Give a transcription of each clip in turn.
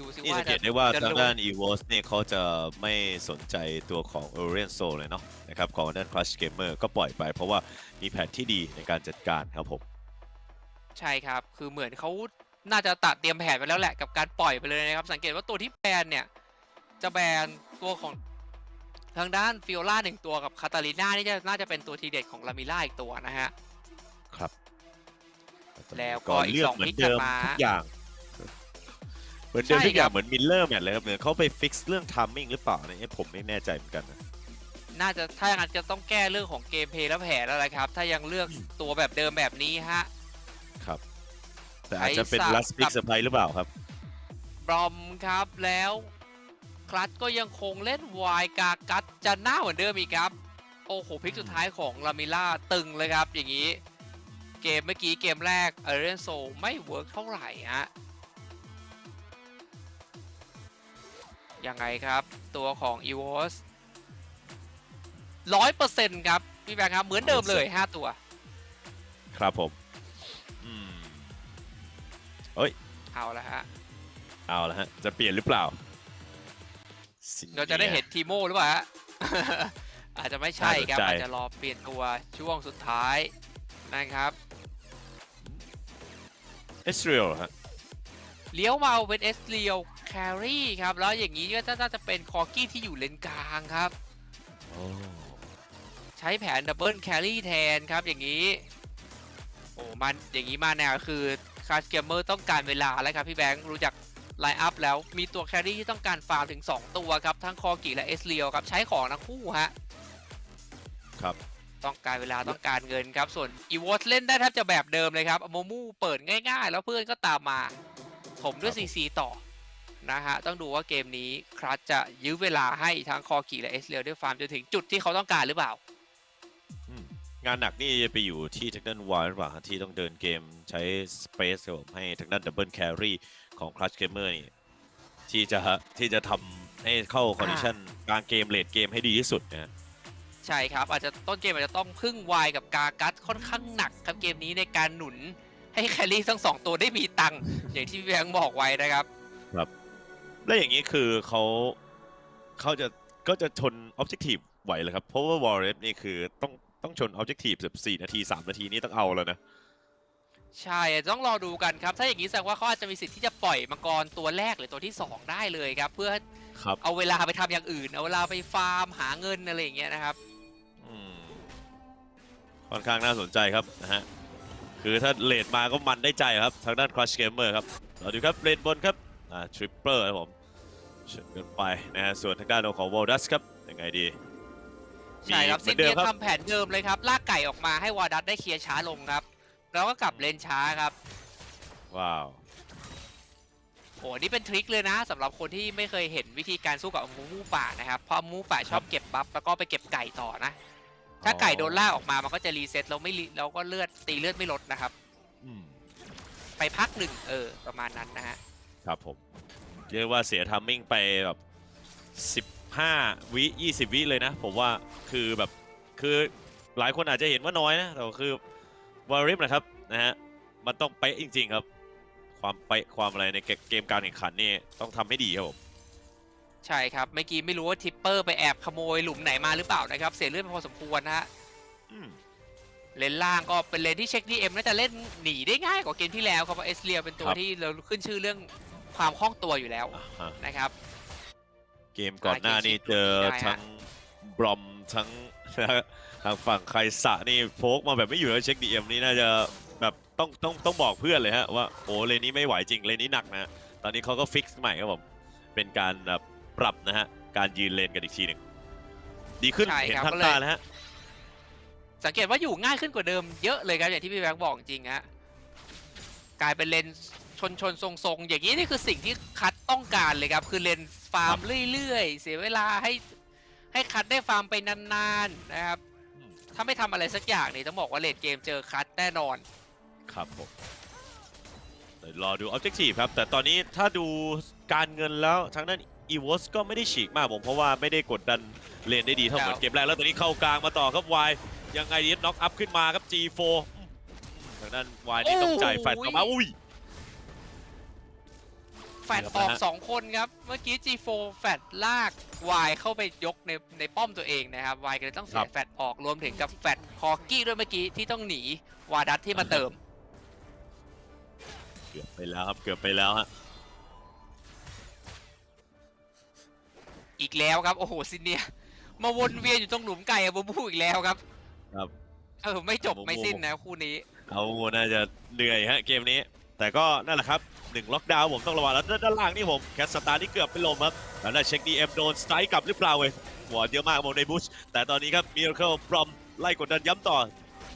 ดูสินี่ว่าสังเกตได้ว่าจะทางลด้าน e v o s เนี่ยเขาจะไม่สนใจตัวของ o r i e n t Soul เลยเนาะนะครับของด้าน Crush Gamer ก็ปล่อยไปเพราะว่ามีแผนที่ดีในการจัดการครับผม ใช่ครับ คือเหมือนเขาน่าจะตัดเตรียมแผนไปแล้วแหละกับการปล่อยไปเลยนะครับ สังเกตว่าตัวที่แบนเนี่ย จะแบนตัวของทางด้านฟิโอล่าหนึ่งตัวกับคาตาลิน่านี่จะน่าจะเป็นตัวทีเด็ดของลามิล่าอีกตัวนะฮะ ครับแล้วก็ก็อีกเลือกสองเหมือพินกเดิมจากม้าทุกอย่าง เหมือนเดิมใช่ทุกอย่าครังบ เหมือนมิลเลอร์แมทเลยครับเหมือนเขาไปฟิกซ์เรื่องทัมมิ่งหรือเปล่าเนี่ยผมไม่แน่ใจเหมือนกันนะน่าจะถ้าอย่างนั้นจะต้องแก้เรื่องของเกมเพลย์และแผนแล้วแหละครับ ถ้ายังเลือกตัวแบบเดิมแบบนี้ฮะครับแต่อาจจะเป็นไอ้สับลัสปิกกับเซอร์ไพรส์หรือเปล่าครับบรอมครับแล้วคลัตก็ยังคงเล่นวายกากัดจะหน้าเหมือนเดิมอีกครับ โอ้โหพลิกสุดท้ายของลามิล่าตึงเลยครับ อย่างนี้ เกมเมื่อกี้เกมแรกเอเรนโซไม่เวิร์กเท่าไหร่ฮะ ยังไงครับ ตัวของ e v o s ร้อยเปอร์เซ็นต์ครับ พี่แบงค์ครับ เหมือนเดิมเลย5ตัว ครับผมอืมเอาละฮะ เอาละฮะ จะเปลี่ยนหรือเปล่า เราจะได้เห็นทีโมหรือเปล่าฮะ อาจจะไม่ใช่ครับน่าสนใจอาจจะรอเปลี่ยนตัวช่วงสุดท้ายนะครับเอสเรียลฮะ เลี้ยวมาเป็นเอสเรียว แครี่ครับ แล้วอย่างนี้ก็น่าจะเป็นคอร์กี้ที่อยู่เลนกลางครับโอ้ใช้แผนดับเบิลแครี่แทนครับอย่างนี้ โอ้มันอย่างนี้มาแนวคือคาสเกมเมอร์ต้องการเวลาแล้วครับ พี่แบงค์รู้จักไลน์อัพแล้วมีตัวแครี่ที่ต้องการฟาร์มถึง 2 ตัวครับ ทั้งคอร์กิและเอสเรียวครับ ใช้ของทั้งคู่ฮะครับต้องการเวลาต้องการเงินครับ ส่วนอีวอสเล่นได้แทบจะแบบเดิมเลยครับโมมูเปิดง่ายๆ แล้วเพื่อนก็ตามมา ผมด้วยครับผม CC ต่อ นะฮะ ต้องดูว่าเกมนี้ครัสจะยื้อเวลาให้ทั้งคอกีและเอสเรียด้วยฟาร์มจนถึงจุดที่เขาต้องการหรือเปล่าอืมงานหนักนี่จะไปอยู่ที่ทางด้านวายหรือเปล่าฮะที่ต้องเดินเกมใช้สเปซครับผมให้ทางด้านดับเบิลแครี่ของคลัชเกมเมอร์นี่ที่จะที่จะทำให้เข้าคอนดิชันกลางเกมเลดเกมให้ดีที่สุดนะฮะใช่ครับ อาจจะต้นเกมอาจจะต้องพึ่งวายกับกากัสค่อนข้างหนักครับเกมนี้ในการหนุนให้แครี่ทั้งสองตัวได้มีตังค์อย่างที่พี่แบงค์บอกไว้นะครับ และอย่างนี้คือเขาเขาจะก็จะชนออบเจกตีฟไหวเลยครับ เพราะว่าวอร์เรสนี่คือต้องต้องชนออบเจกตีฟแบบสี่นาทีสามนาทีนี่ต้องเอาแล้วนะ ใช่ต้องรอดูกันครับ ถ้าอย่างนี้แสดงว่าเขาอาจจะมีสิทธิ์ที่จะปล่อยมังกรตัวแรกหรือตัวที่ 2 ได้เลยครับ เพื่อครับ เอาเวลาไปทำอย่างอื่น เอาเวลาไปฟาร์มหาเงินอะไรอย่างเงี้ยนะครับ อืมค่อนข้างน่าสนใจครับนะฮะ คือถ้าเลดมาก็มันได้ใจครับ ทางด้าน Crush Gamer ครับเราดูครับเลนบนครับ อ่าทริปเปอร์ครับผม เฉินกันไปนะฮะส่วนทางด้านของ w a l d u s ครับยังไงดี ใช่ครับมีซินเหมือนเดิเนีมยครับ ทำแผนเดิมเลยครับลากไก่ออกมาให้วาดัสได้เคลียร์ช้าลงครับ แล้วก็กลับเลนช้าครับ ว้าว โอ้นี่เป็นทริคเลยนะสำหรับคนที่ไม่เคยเห็นวิธีการสู้กับมูมูป่านะครับเพราะมูมูป่าชอบเก็บบัฟแล้วก็ไปเก็บไก่ต่อนะ ถ้าไก่โดนล่ากออกมามันก็จะรีเซ็ตแล้วไม่รีแล้วก็เลือดตีเลือดไม่ลดนะครับ อืมไปพักหนึ่งเออประมาณนั้นนะฮะ ครับผม เรียกว่าเสียทัมมิ่งไปแบบ 15 วิ 20 วิเลยนะ ผมว่าคือแบบคือหลายคนอาจจะเห็นว่าน้อยนะ แต่ว่าคือวาริฟนะครับนะฮะมันต้องเป๊ะจริง ๆ ครับ ความเป๊ะความอะไรในเกมการแข่งขันนี่ต้องทำให้ดีครับผมใช่ครับ เมื่อกี้ไม่รู้ว่าทิปเปอร์ไปแอบขโมยหลุมไหนมาหรือเปล่านะครับ เสียเลือดไปพอสมควรนะฮะอืมเลนล่างก็เป็นเลนที่เช็คดีเอ็มน่าจะเล่นหนีได้ง่ายกว่าเกมที่แล้วครับเพราะเอสเลียเป็นตัวที่เราขึ้นชื่อเรื่อง ความคล่องตัวอยู่แล้วอ่าฮะนะครับ เกมก่อนหน้านี้เจอได้ฮะทั้งบรอมทั้ง ทางฝั่งใครสะนี่โฟกมาแบบไม่อยู่แล้วเช็คดีเอ็มนี่น่าจะแบบต้องต้องต้องบอกเพื่อนเลยฮะว่าโอ้เลนนี้ไม่ไหวจริงเลนนี้หนักนะฮะตอนนี้เขาก็ฟิกซ์ใหม่ครับผมเป็นการแบบปรับนะฮะการยืนเลนกันอีกทีหนึ่งดีขึ้นใช่เห็นครับทั้ก็งเลย ตาแล้วฮะสังเกตว่าอยู่ง่ายขึ้นกว่าเดิมเยอะเลยครับอย่างที่พี่แบงค์บอกจริงฮะกลายเป็นเลน ชนชนทรงทรงๆ อย่างนี้นี่คือสิ่งที่คัดต้องการเลยครับ คือเลนฟาร์มเรื่อยๆ เสียเวลาให้ให้คัดได้ฟาร์มไปนานๆนะครับอืมถ้าไม่ทำอะไรสักอย่างนี่ต้องบอกว่าเลนเกมเจอคัดแน่นอน ครับผมเดี๋ยวรอดู Objective ครับ แต่ตอนนี้ถ้าดูการเงินแล้วทางด้าน e v o s ก็ไม่ได้ฉีกมากผมเพราะว่าไม่ได้กดดันเลนได้ดีเท่าเหมือนเกมแรกแล้วตอนนี้เข้ากลางมาต่อครับ Y ยังไงดีน็อกอัพขึ้นมาครับ G4 อืมทางด้าน Y นี่ต้องจ่ายแฟลชออกมาอุ้ย แฟดออก2คนครับ เมื่อกี้ G4 แฟดลากวายเข้าไปยกในในป้อมตัวเองนะครับวายก็เลยต้องเสียแฟดออกรวมถึงกับแฟดฮอกกี้ด้วยเมื่อกี้ที่ต้องหนีวาดัตที่มาเติม เกือบไปแล้วครับเกือบไปแล้วฮะอีกแล้วครับ โอ้โหซินเนียมาวนเวียนอยู่ตรงหลุมไก่อะบูบูอีกแล้วครับ ครับเออไม่จบไม่สิ้นนะคู่นี้เอาน่าจะเหนื่อยฮะเกมนี้ แต่ก็นั่นแหละครับ หนึ่งล็อกดาวน์ผมต้องระวังแล้วด้านล่างนี่ผมแคสสตาร์นี่เกือบเป็นลมครับแล้วน่าเช็คดีเอ็มโดนสไตร์กลับหรือเปล่าเว้ยหัวเยอะมากโมในบุชแต่ตอนนี้ครับมิราเคิลปรอมไล่กดดันย้ำต่อ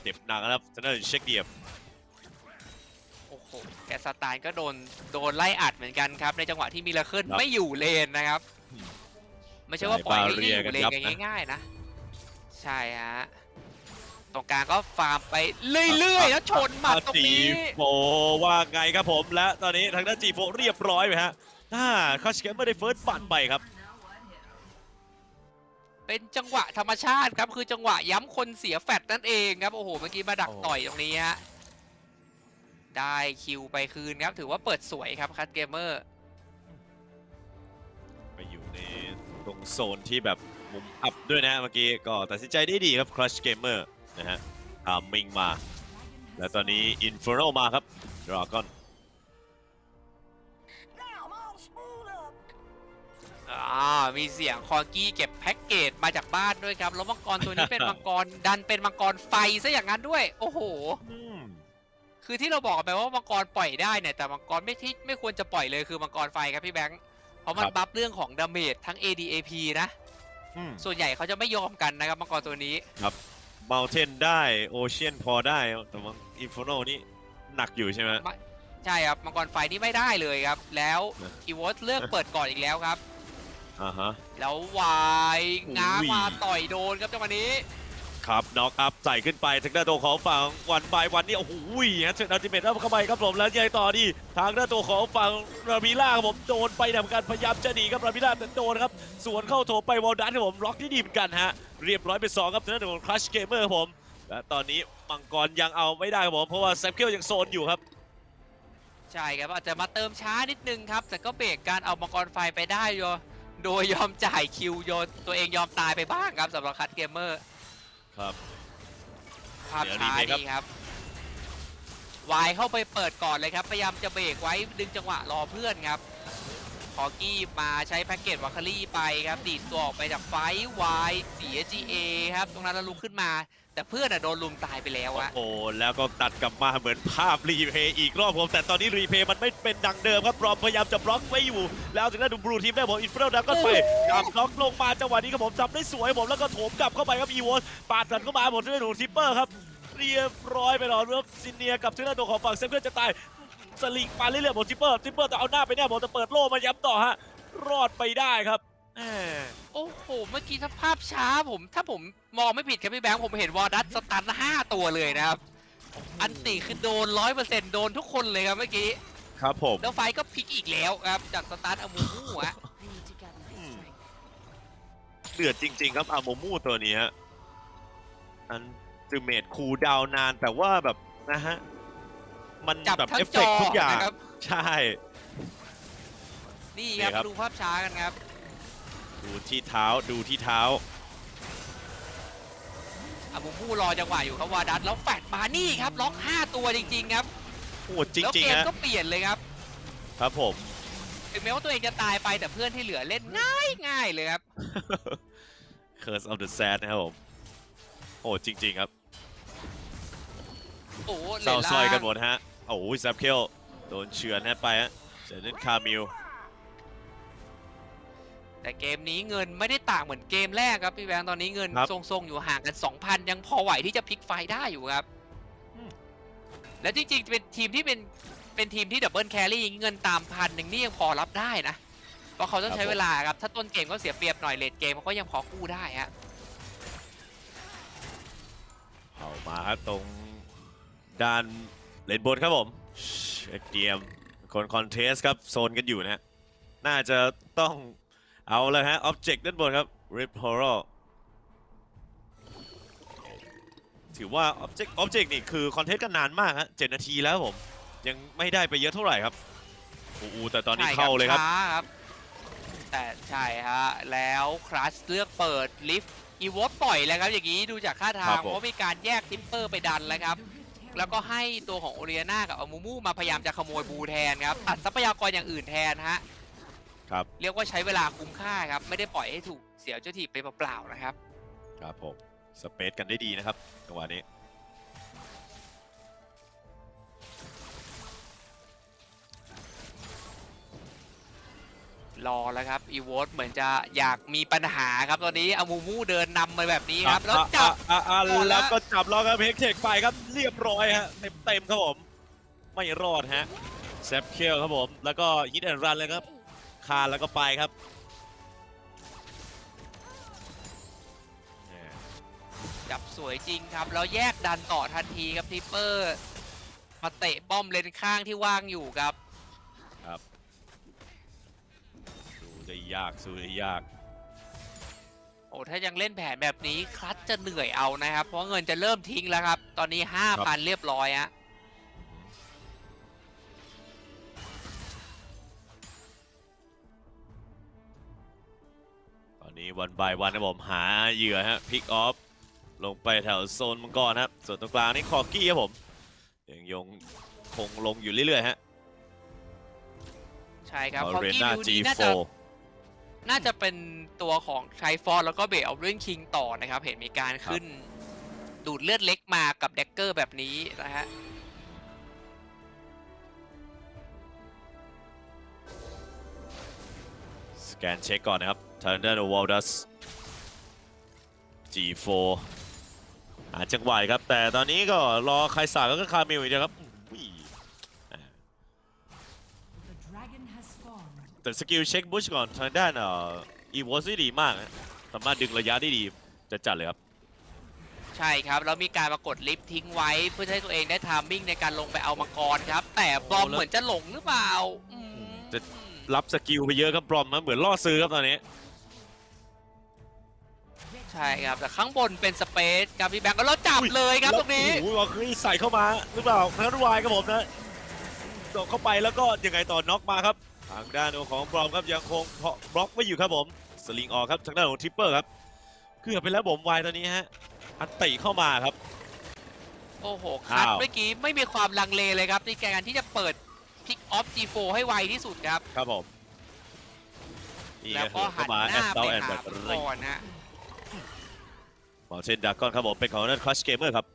เจ็บหนักนะครับจะน่าเช็คดีเอ็มโอ้โหแกสตานก็โดนโดนไล่อัดเหมือนกันครับ ในจังหวะที่มิราเคิลไม่อยู่เลนนะครับ ไม่ใช่ว่าปล่อยให้อยู่เลนกันง่ายๆนะ ใช่ฮะ ตรงกลางก็ฟาร์มไปเรื่อยๆแล้วชนหมัดตรงนี้โฟว่าไงครับผมและตอนนี้ทางด้านจีโฟเรียบร้อยไปฮะอ่าคอชเกมเมอร์ได้เฟิร์สบัตไปครับ เป็นจังหวะธรรมชาติครับคือจังหวะย้ำคนเสียแฟดนั่นเองครับโอ้โหเมื่อกี้มาดักโอ้ต่อยตรงนี้ฮะได้คิวไปคืนครับถือว่าเปิดสวยครับคัตเกมเมอร์ไปอยู่ในตรงโซนที่แบบมุมอัพด้วยนะเมื่อกี้ก็ตัดสินใจได้ดีครับ Crush Gamer นะฮะตามมิงมา แล้วตอนนี้ Inferno มาครับ Dragon อ่ามีเสียงคอกี้เก็บแพ็กเกจมาจากบ้านด้วยครับ แล้วมังกรตัวนี้เป็นมังกรดันเป็นมังกรไฟซะอย่างนั้นด้วย โอ้โห อืมคือที่เราบอกกันไปว่ามังกรปล่อยได้เนี่ยแต่มังกรไม่ที่ไม่ควรจะปล่อยเลยคือมังกรไฟครับพี่แบงค์เพราะมันบัฟเรื่องของดาเมจทั้ง ADAP นะ อืมส่วนใหญ่เขาจะไม่ยอมกันนะครับมังกรตัวนี้ Mountain ได้ Ocean พอได้ แต่ว่า Inferno นี่หนักอยู่ใช่ไหม ใช่ครับมังกรไฟนี่ไม่ได้เลยครับ แล้วนะอีวอสเลือกเปิดก่อนอีกแล้วครับอ่าฮะ แล้ววายง้างอุ้ยมาต่อยโดนครับจังหวะนี้ ครับน็อกอัพใส่ขึ้นไปทางด้านตัวของฝั่งวันบายวันนี่โอ้โหฮะเซนอัลติเมทเข้าไปครับผมแล้วยังต่อดีทางด้านตัวของฝั่งรามิล่าครับผมโดนไปทำการพยายามจะหนีครับรามิล่าแต่โดนครับสวนเข้าโถไปวอลดันครับผมล็อกที่ดีเหมือนกันฮะเรียบร้อยไปสองครับทางด้านของคลัชเกมเมอร์ผมและตอนนี้มังกรยังเอาไม่ได้ครับผมเพราะว่าแซมเคิลยังโซนอยู่ครับใช่ครับอาจจะมาเติมช้านิดนึงครับแต่ก็เบรกการเอามังกรไฟไปได้โยโดยยอมจ่ายคิวโยตัวเองยอมตายไปบ้างครับสำหรับคัตเกมเมอร์ ครับ ภาพเดี๋ยวช้ารีเมคครับ ดีครับวายเข้าไปเปิดก่อนเลยครับ พยายามจะเบรกไว้ดึงจังหวะรอเพื่อนครับ คอกี้มาใช้แพ็กเกจวัคคารี่ไปครับดีดตัวออกไปจากไฟวายเสีย GA ครับ ตรงนั้นแล้วลุกขึ้นมา แต่เพื่อนอะโดนลุมตายไปแล้วอะโอ้โหแล้วก็ตัดกลับมาเหมือนภาพรีเพย์อีกรอบผมแต่ตอนนี้รีเพย์มันไม่เป็นดังเดิมครับบรอมพยายามจะบล็อกไว้อยู่ แล้วถึงได้ดูบลูทีมได้ผมอินฟลูดักก็ไปกลับล็อกลงมาจังหวะนี้ครับผมทำได้สวยผมแล้วก็โถมกลับเข้าไปครับอีวอนปาดสันเข้ามาผมได้ดูทิปเปอร์ครับเรียบร้อยไปแล้วครับซินเนียกับทางด้านตัวของฝั่งเซฟเพื่อนจะตาย สลิงมาเรื่อยๆผมทิปเปอร์ทิปเปอร์จะเอาหน้าไปแน่ผมจะเปิดโล่มาย้ำต่อฮะ รอดไปได้ครับแหมโอ้โห เมื่อกี้ถ้าภาพช้าผม ถ้าผมมองไม่ผิดครับพี่แบงค์ผมเห็นวอร์ดัสสตันห้าตัวเลยนะครับ อันติคือโดนร้อยเปอร์เซ็นต์โดนทุกคนเลยครับเมื่อกี้ ครับผม แล้วไฟก็พลิกอีกแล้วครับ จากสตาร์ทอามูมูอะเดือดจริง ๆ ครับอาโมมูตัวนี้ฮะอันติเมตคูลดาวน์นานแต่ว่าแบบนะฮะ มันจับแบบทั้เองฟจเฟอกต์ทุกอย่างนะครับ ใช่ นี่นี่ครับครับดูภาพช้ากันครับ ดูที่เท้าดูที่เท้า อามูมูรอจังหวะอยู่ครับวอร์ดัสแล้วแฟดมานี่ครับล็อก 5 ตัวจริง ๆ ครับโหดจแล้วริงเกๆมฮะก็เปลี่ยนเลยครับครับผม ถึงแม้ว่าตัวเองจะตายไปแต่เพื่อนที่เหลือเล่นง่ายง่ายๆเลยครับ Curse of the Sad นะครับผมโหดจริง ๆ ครับโอ้โหเศร้าล่ซอยกันหมดฮะ โอ้ยซับเคลโดนเฉือนฮะไปฮะเจนนคามิลแต่เกมนี้เงินไม่ได้ต่างเหมือนเกมแรกครับพี่แบงค์ตอนนี้เงินครับทรงๆอยู่ห่างกัน 2,000 ยังพอไหวที่จะพลิกไฟได้อยู่ครับอืมแล้วจริงๆเป็นทีมที่เป็นเป็นทีมที่ดับเบิลแครี่เงินตามพันหนึ่งนี่ยังพอรับได้นะ เพราะเขาต้องใช้เวลาครับ ถ้าต้นเกมก็เสียเปรียบหน่อยเลดเกมเขาก็ยังพอกู้ได้ฮะเอามาครับตรงด้าน เลนบนครับผมเช็คเกมคนคอนเทสครับ โซนกันอยู่นะฮะ น่าจะต้องเอาเลยฮะ ออบเจกต์ด้านบนครับ Rip Horror ถือว่า Object Object นี่คือคอนเทสต์กันนานมากฮะ7นาทีแล้วผม ยังไม่ได้ไปเยอะเท่าไหร่ครับอูอูแต่ตอนนี้ใช่เข้าเลยครับช้าครับ แต่ใช่ฮะ แล้วครัสเลือกเปิดลิฟต์อีวอตปล่อยแล้วครับ อย่างนี้ดูจากค่าทาครังบผมเพราะมีการแยกทิปเปอร์ไปดันแล้วครับ แล้วก็ให้ตัวของโอเรียนากับอามูมูมาพยายามจะขโมยบูแทนครับตัดทรัพยากรอย่างอื่นแทนฮะครับเรียกว่าใช้เวลาคุ้มค่าครับ ไม่ได้ปล่อยให้ถูกเสียเจ้าทีบไปเปล่าๆนะครับ ครับผมสเปซกันได้ดีนะครับจังหวะนี้ รอแล้วครับอีวอตเหมือนจะอยากมีปัญหาครับตอนนี้อามูมูเดินนำมาแบบนี้ครับ แล้วจับ อะอะก่อนละ แล้วก็จับล็อกครับเฮกเทคไปครับเรียบร้อยฮะเต็มเต็มๆครับผม ไม่รอดฮะแซฟเคลครับผม แล้วก็ฮิตแอนรันเลยครับคานแล้วก็ไปครับเนี่ยจับสวยจริงครับ แล้วแยกดันต่อทันทีครับทิปเปอร์ มาเตะป้อมเลนข้างที่ว่างอยู่ครับครับ สู้จะยากสู้จะยาก โอ้ถ้ายังเล่นแผนแบบนี้คลัตจะเหนื่อยเอานะครับ เพราะเงินจะเริ่มทิ้งแล้วครับ ตอนนี้5,000เรียบร้อยฮะตอนนี้วันบายวันนะผมหาเหยื่อฮะพิกออฟลงไปแถวโซนมังกรครับ ส่วนตรงกลางนี่คอกี้ครับผมยังยงคงลงอยู่เรื่อยๆฮะใช่ครับอคอเรกี้น่าวิวจีนี้น่าโฟจะ น่าจะเป็นตัวของไทฟอนแล้วก็เบลเอาเรื่องคิงต่อนะครับ เห็นมีการขึ้น ดูดเลือดเล็กมากับเด็กเกอร์แบบนี้นะฮะสแกนเช็คก่อนนะครับทางด้านวอลดัส G4 หาจังหวะครับ แต่ตอนนี้ก็รอใครสาก็คามิลอีกนะครับ แต่สกิลเช็คบุชก่อนทางด้านเอ่ออีวอสดีมากนะสามารถดึงระยะได้ดีจะจัดเลยครับ ใช่ครับ แล้วมีการมากดลิฟต์ทิ้งไว้เพื่อให้ตัวเองได้ทามมิ่งในการลงไปเอามังกรครับ แต่บอมโอ้แล้วเหมือนจะหลงหรือเปล่าอืมจะ รับสกิลไปเยอะครับบรอมนะเหมือนล่อซื้อครับตอนนี้ ใช่ครับ แต่ข้างบนเป็นสเปซครับพี่แบงค์ก็แล้วจับเลยครับตรงนี้ โอ้โหว่าคือใส่เข้ามาหรือเปล่านัทวายครับผมนะโดดเข้าไปแล้วก็ยังไงต่อน็อกมาครับ ทางด้านของบรอมครับยังคงบล็อกไว้อยู่ครับผมสลิงออกครับทางด้านของทริปเปอร์ครับเกือบไปแล้วผมวายตอนนี้ฮะอันติเข้ามาครับ โอ้โหคัดอ้าวเมื่อกี้ไม่มีความลังเลเลยครับในการที่จะเปิดพิกออฟ G4 ให้ไวที่สุดครับ ครับผมนี่แล้วก็ก็เข้าหันมาหแอน้าสไปเตลแอนหาแบบมังเร่งกรฮะบอลเช่นดากอนครับผมเป็นของนั่นคลัชเกมเมอร์ครับ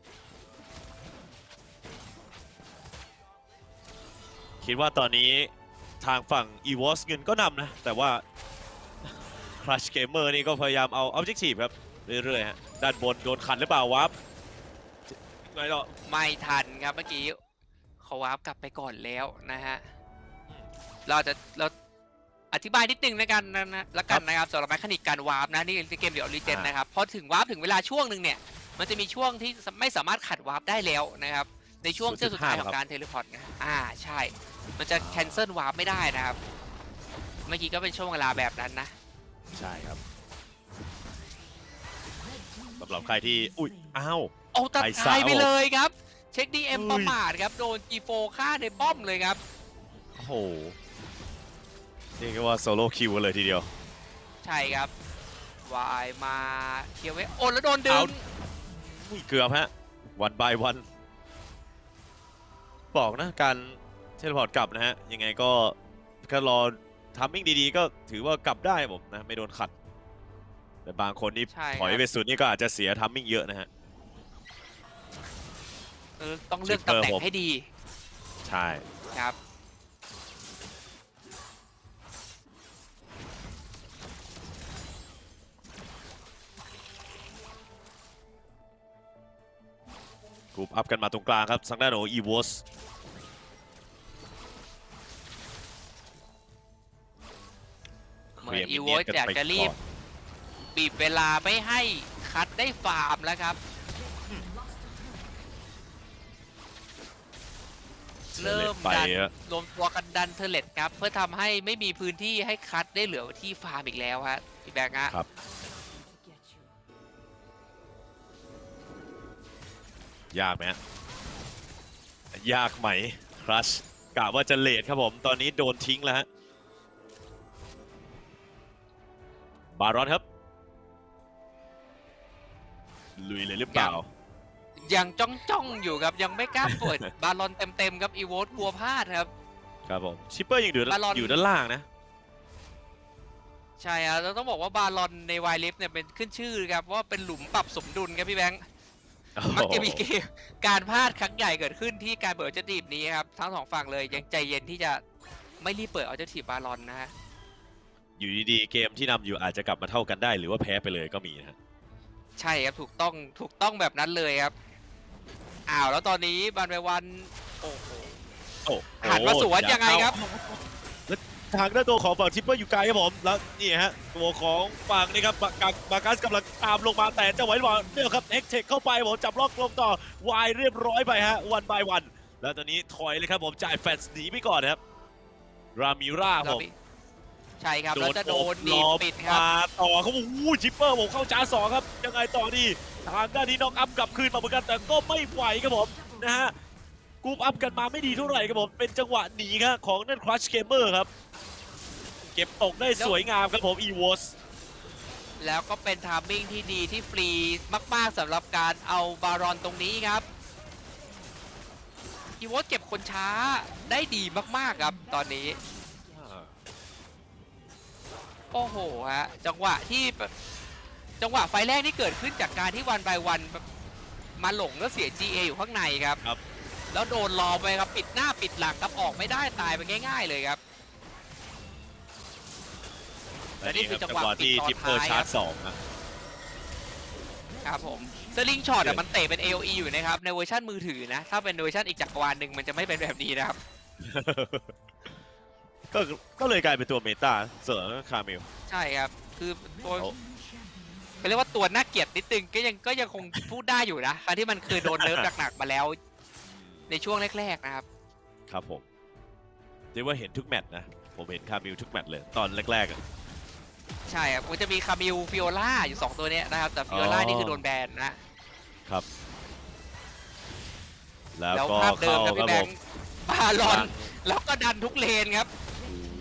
คิดว่าตอนนี้ ทางฝั่ง e v o s เงินก็นำนะ แต่ว่า Crush Gamer นี่ก็พยายามเอา Objective ครับ เรื่อยๆฮะด้านบนโดนขันหรือเปล่าวะไงต่อไม่ทันครับเมื่อกี้เขาวาร์ปกลับไปก่อนแล้วนะฮะ เราจะเราอธิบายนิดนึงในการนะนะละกันนะครับสำหรับแมคานิกการวาร์ปนะนี่เกมเดี๋ยวรีเจนอ่านนะครับพอถึงวาร์ปถึงเวลาช่วงหนึ่งเนี่ย มันจะมีช่วงที่ไม่สามารถขัดวาร์ปได้แล้วนะครับ ในช่วงเส้นสุดท้ายของการเทเลพอร์ตนะอ่าใช่ มันจะแคนเซิลวาร์ปไม่ได้นะครับ เมื่อกี้ก็เป็นช่วงเวลาแบบนั้นนะ ใช่ครับสำหรับใครที่ อุ้ย อ้าวโอ้ตัดไอ้ตายไปสาวเลยครับ เช็คดีเอ็มอุ้ยประมาทครับ โดน G4 ฆ่าในป้อมเลยครับ โอ้โหนี่ก็ว่าโซโล่คิวเลยทีเดียว ใช่ครับ วายมาเคลียร์ไว้โอ้แล้วโดนดึเอางอุ้ยเกือบฮะ วันบายวัน บอกนะการ เทเลพอร์ตกลับนะฮะ ยังไงก็ก็รอทัมมิ่งดีๆ ก็ถือว่ากลับได้ผมนะ ไม่โดนขัด แต่บางคนนี่ใช่ถอยครับไปสุดนี่ก็อาจจะเสียทัมมิ่งเยอะนะฮะ เออต้องเลือก Zipper ตำแหน่งผมให้ดีใช่ ครับกรุ๊ปอัพกันมาตรงกลางครับทางด้านของอีวอส เหมือนอีโวอยากจะรีบ บีบเวลาไม่ให้คัดได้ฟาร์มแล้วครับ เริ่มไปดันฮะรวมตัวกันดันเทอร์เลตครับ เพื่อทำให้ไม่มีพื้นที่ให้คัดได้เหลือที่ฟาร์มอีกแล้วฮะพี่แบงค์ฮะครับ To get you. ยากไหมฮะยากไหมครัชกะว่าจะเลทครับผม ตอนนี้โดนทิ้งแล้วฮะ บารอนครับ ลุยเลยหรือเปล่า ยังจ้องจ้องๆอยู่ครับ ยังไม่กล้าเปิด บาลอนเต็มๆครับอีโวตกลัวพลาดครับ ครับผม ชิปเปอร์ยังอยู่ด้านบารอน อยู่ด้านล่างนะ ใช่ครับเราต้องบอกว่าบาลอนในวายลิฟเนี่ยเป็นขึ้นชื่อครับ ว่าเป็นหลุมปรับสมดุลครับพี่แบงค์ มักจะมีเกมการพลาดครั้งใหญ่เกิดขึ้นที่การเปิดออเจทีฟนี้ครับ ทั้งสองฝั่งเลยยังใจเย็นที่จะไม่รีบเปิดออเจทีฟบาลอนนะฮะ อยู่ดีๆ เกมที่นำอยู่อาจจะกลับมาเท่ากันได้ หรือว่าแพ้ไปเลยก็มีนะฮะใช่ครับ ถูกต้องถูกต้องแบบนั้นเลยครับ อ้าว แล้วตอนนี้บันไปวัน โอ้โห โอ้หันมาสวนยังไงครับ แล้วทางด้านตัวของฝั่งชิปเปอร์อยู่ไกลครับผมแล้วนี่ฮะตัวของฝั่งนี่ครับบากับบากัสกำลังตามลงมาแต่จะไหวหรือเปล่าเนี่ยครับเอ็กเทคเข้าไปผมจับล็อกลงต่อวายเรียบร้อยไปฮะวันบายวัน แล้วตอนนี้ถอยเลยครับผมจ่ายแฟนหนีไปก่อนนะครับรามิราครับผม ใช่ครับแล้วจะโดนบดีบล้อมปิดครับมาต่อเขาบอกอู้ชิปเปอร์ผมเข้าจ้าสองครับ ยังไงต่อดีทางด้านนี้น็อกอัพกลับคืนมาเหมือนกันแต่ก็ไม่ไหวครับผมนะฮะกรุ๊ปอัพกันมาไม่ดีเท่าไหร่ครับผม เป็นจังหวะหนีครับของนั่นครัชเกมเมอร์ครับ เก็บตกได้สวยงามครับผมอีวอสแล้วก็เป็นทามมิ่งที่ดีที่ฟรีมาก ๆสำหรับการเอาบารอนตรงนี้ครับอีวอตเก็บคนช้าได้ดีมาก ๆ ครับตอนนี้โอ้โหฮะจังหวะที่แบบจังหวะไฟแรกที่เกิดขึ้นจากการที่วันบายวันมาหลงแล้วเสีย GA อยู่ข้างในครับครับ แล้วโดนรอไปครับปิดหน้าปิดหลังครับออกไม่ได้ตายไปง่าย ๆ เลยครับและนี่คือจังหวะที่ปิดตอนทิปเปอร์ท้ายชาครัร์บจสองอะครับผมสลิงช็อตอะมันเตะเป็น AOE อยู่นะครับ ในเวอร์ชันมือถือนะ ถ้าเป็นเวอร์ชันอีกจักรวาลหนึ่งมันจะไม่เป็นแบบนี้นะครับ ก็ก็เลยกลายเป็นตัวเมตาเสริมคาเมล ใช่ครับ คือตัวเอา เขาเรียกว่าตัวน่าเกลียดนิดนึงก็ยังก็ยังคงพูดได้อยู่นะครั้งที่มันเคยโดนเนิร์ฟหนักๆมาแล้ว ในช่วงแรกๆนะครับ ครับผมเรียกว่าเห็นทุกแมตช์นะ ผมเห็นคาเมลทุกแมตช์เลย ตอนแรกๆอะ ใช่ครับมันจะมีคามิลฟิโอล่าอยู่2ตัวเนี้ยนะครับ แต่ฟิโอล่าอ๋อ นี่คือโดนแบนนะ แล้วแล้วก็ภาพเดิเข้ามครับครัพี่บแบผงมค์บาลอน แล้วก็ดันทุกเลนครับ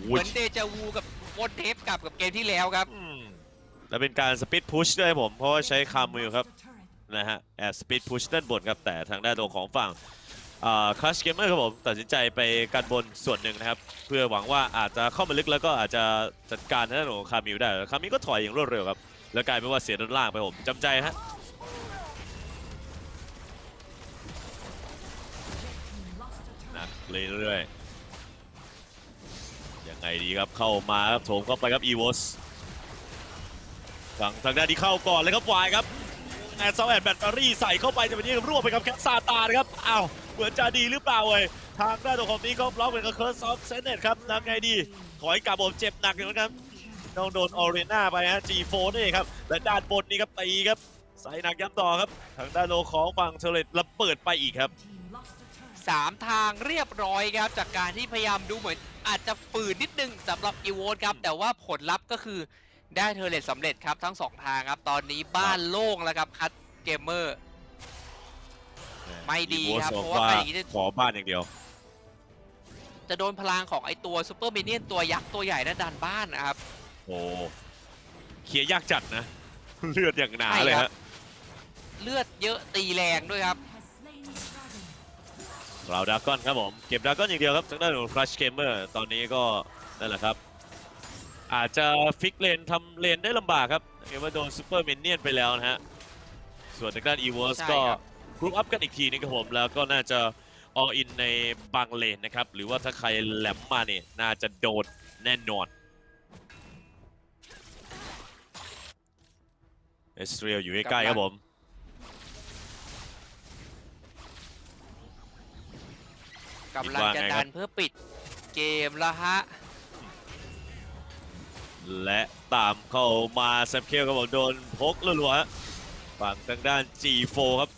เหโอ้มืยอนเดจาวูกับวนเทปกลับกับเกมที่แล้วครับ อืมแล้วเป็นการสปีดพุชด้วยผม เพราะว่าใช้คาเมลครับ นะฮะ แอบสปีดพุชด้านบนครับ แต่ทางด้านตัวของฝั่งคลัชเกมเมอร์ครับผม ตัดสินใจไปกันบนส่วนหนึ่งนะครับ เพื่อหวังว่าอาจจะเข้ามาลึกแล้วก็อาจจะจัดการทางด้านของคามิลได้คามิลก็ถอยอย่างรวดเร็วครับ แล้วกลายเป็นว่าเสียด้านล่างไปผมจำใจฮะหนักเรื่อยๆยัง ไงดีครับเข้ามาครับโถมเข้าไปครับอีวอสฝั่งทางด้านที่เข้าก่อนเลยครับวายครับแอดซาวแอดแบตเตอรี่ใส่เข้าไปจะเป็นยังรวบไปกับแคสซาตานะครับอ้าวเหมือนจะดีหรือเปล่าเว้ยทางด้านตัวของนี้ก็บล็อกเป็นกับเคิร์สออฟเซนเนตครับแล้วไงดีถอยกลับผมเจ็บหนักอยู่เหมือนกันต้องโดนออเรน่าไปฮะ G4 นี่ครับและด้านบนนี่ครับตีครับใส่หนักย้ำต่อครับ ทางด้านโลของฝั่งเทเลตระเบิดไปอีกครับ สามทางเรียบร้อยครับ จากการที่พยายามดูเหมือนอาจจะฝืนนิดนึงสำหรับอีโวตครับ แต่ว่าผลลัพธ์ก็คือได้เทอร์เลตสำเร็จครับทั้งสองทางครับ ตอนนี้บ้านโล่งแล้วครับคัตเกมเมอร์ ไม่ดีครับอีโเพราะว่าอย่างนี้จะ ขอบ้านอย่างเดียว จะโดนพลังของไอตัวซูเปอร์มินเนี่ยนตัวยักษ์ตัวใหญ่นั่นดันบ้านนะครับ โอ้เคลียร์ยากจัดนะ เลือดอย่างหนาใช่เลยครัฮะบเลือดเยอะตีแรงด้วยครับ เราดากอนครับผมเก็บดากอนอย่างเดียวครับทางด้านของครัชเกมเมอร์ตอนนี้ก็นั่นแหละครับ อาจจะฟิกเลนทำเลนได้ลำบากครับเห็นว่าโดนซูเปอร์มินเนี่ยนไปแล้วนะฮะส่วนทางด้านอีเวอร์สใช่ก็ครับกรุ๊ปอัพกันอีกทีนึงครับผมแล้วก็น่าจะออินในบางเลนนะครับ หรือว่าถ้าใครแหลมมาเนี่ยน่าจะโดนแน่นอนเอสเตรียลอยู่ใกล้ๆครับผม กำลังจะดันเพื่อปิดเกมแล้วฮะ และตามเข้ามาแซมเคลครับผมโดนพกรัวๆฮะฝั่งทางด้าน G4 ครับ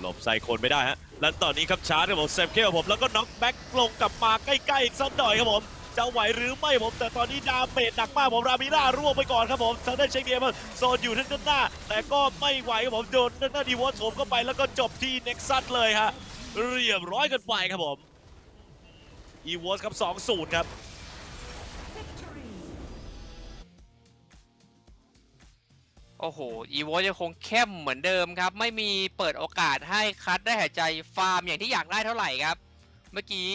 หลบไซโคนไม่ได้ฮะ และตอนนี้ครับชาร์จครับผมแซมเคลผมแล้วก็น็อกแบ็กลงกลับมาใกล้ๆอีกสักหน่อยครับผมจะไหวหรือไม่ผมแต่ตอนนี้ดาเมจหนักมากผมรามิล่าร่วงไปก่อนครับผมทางด้านเช็คเดียมันโซนอยู่ทางด้านหน้า แต่ก็ไม่ไหวครับผมโดนทางด้านดีวอสโถมเข้าไปแล้วก็จบที่เน็กซัสเลยฮะ เรียบร้อยกันไปครับผม e w o s ครับ2-0 ครับ Victory. โอ้โห อีโวยังคงเข้มเหมือนเดิมครับ ไม่มีเปิดโอกาสให้คัดได้หายใจฟาร์มอย่างที่อยากได้เท่าไหร่ครับ เมื่อกี้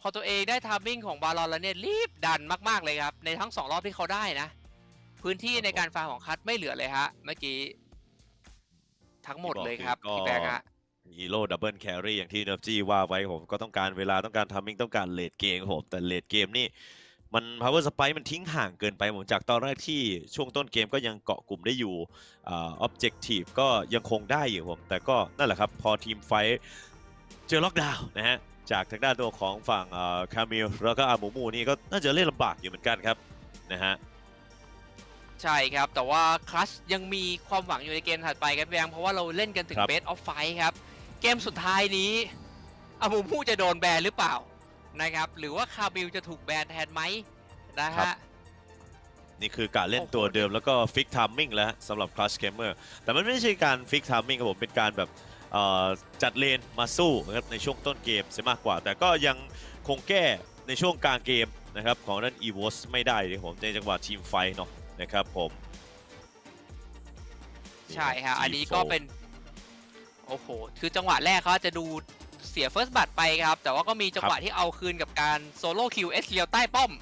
พอตัวเองได้ทามมิ่งของบาลอนแล้วเนี่ยรีบดันมากๆเลยครับ ในทั้งสองรอบที่เขาได้นะ พื้นที่ในการฟาร์มของคัดไม่เหลือเลยฮะ เมื่อกี้ ทั้งหมดเลยครับก็พี่แบงค์ฮะ ฮีโร่ดับเบิลแครี่อย่างที่เน r ร์จีว่าไว้ผมก็ต้องการเวลาต้องการทัมมิ่งต้องการเลดเกมครับผมแต่เลดเกมนี่มัน power spike มันทิ้งห่างเกินไปผมจากตอนแรกที่ช่วงต้นเกมก็ยังเกาะกลุ่มได้อยู่อ่า objective ก็ยังคงได้อยู่ผม แต่ก็นั่นแหละครับ พอทีมไฟท์เจอล็อกดาวน์นะฮะ จากทางด้านตัวของฝั่งคามิลแล้วก็อามูมูนี่ก็น่าจะเล่นลำบากอยู่เหมือนกันครับ นะฮะ ใช่ครับ แต่ว่าคลัชยังมีความหวังอยู่ในเกมถัดไปครับพี่แบงค์เพราะว่าเราเล่นกันถึงครับเบสออฟไฟครับ เกมสุดท้ายนี้อามูมูจะโดนแบนหรือเปล่านะครับ หรือว่าคาบิลจะถูกแบนแทนไหมนะครัฮะ บ นี่คือการเล่นตัวเดิมแล้วก็ฟิกทามมิ่งแล้วฮะสำหรับ Clutch Gamer แต่มันไม่ใช่การฟิกทามมิ่งครับผม เป็นการแบบเอ่อจัดเลนมาสู้นะครับในช่วงต้นเกมเสียมากกว่า แต่ก็ยังคงแก้ในช่วงกลางเกมนะครับของด้าน e v o s ไม่ได้ครับผมในจังหวะทีมไฟท์เนาะนะครับผม ใช่ฮะ อันนี้ก็ G4 เป็น โอ้โห คือจังหวะแรกเขาอาจจะดูเสียเฟิร์สบัตไปครับ แต่ว่าก็มีจังหวะที่เอาคืนกับการโซโล่คิวเอสเลียวใต้ป้อม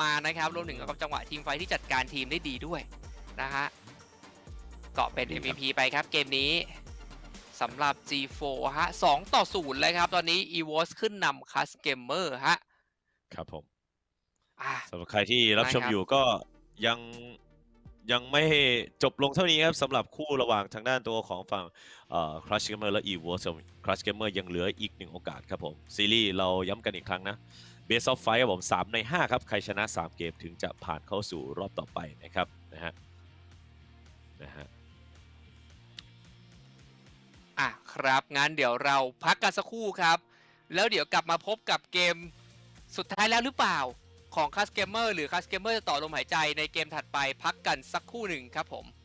มานะครับ รวมถึงกับจังหวะทีมไฟท์ที่จัดการทีมได้ดีด้วยนะฮะ เกาะเป็นดีครับ MVP ไปครับเกมนี้สำหรับ G4 ฮะ 2 ต่อ 0 เลยครับ ตอนนี้ EVOS ขึ้นนำคัสเกมเมอร์ฮะ ครับผมอะสำหรับใครที่รับชมได้ครับอยู่ก็ยัง ยังไม่จบลงเท่านี้ครับสำหรับคู่ระหว่างทางด้านตัวของฝั่งเอ่อ Crush Gamer และ e v o s Crush Gamer ยังเหลืออีกหนึ่งโอกาสครับผม ซีรีส์เราย้ำกันอีกครั้งนะ Best of Fight ครับผม 3 ใน 5 ครับ ใครชนะ 3 เกมถึงจะผ่านเข้าสู่รอบต่อไปนะครับนะฮะนะฮะอะครับ งั้นเดี๋ยวเราพักกันสักครู่ครับ แล้วเดี๋ยวกลับมาพบกับเกมสุดท้ายแล้วหรือเปล่า ของคัสเกมเมอร์หรือคัสเกมเมอร์จะต่อลมหายใจในเกมถัดไปพักกันสักครู่หนึ่งครับผม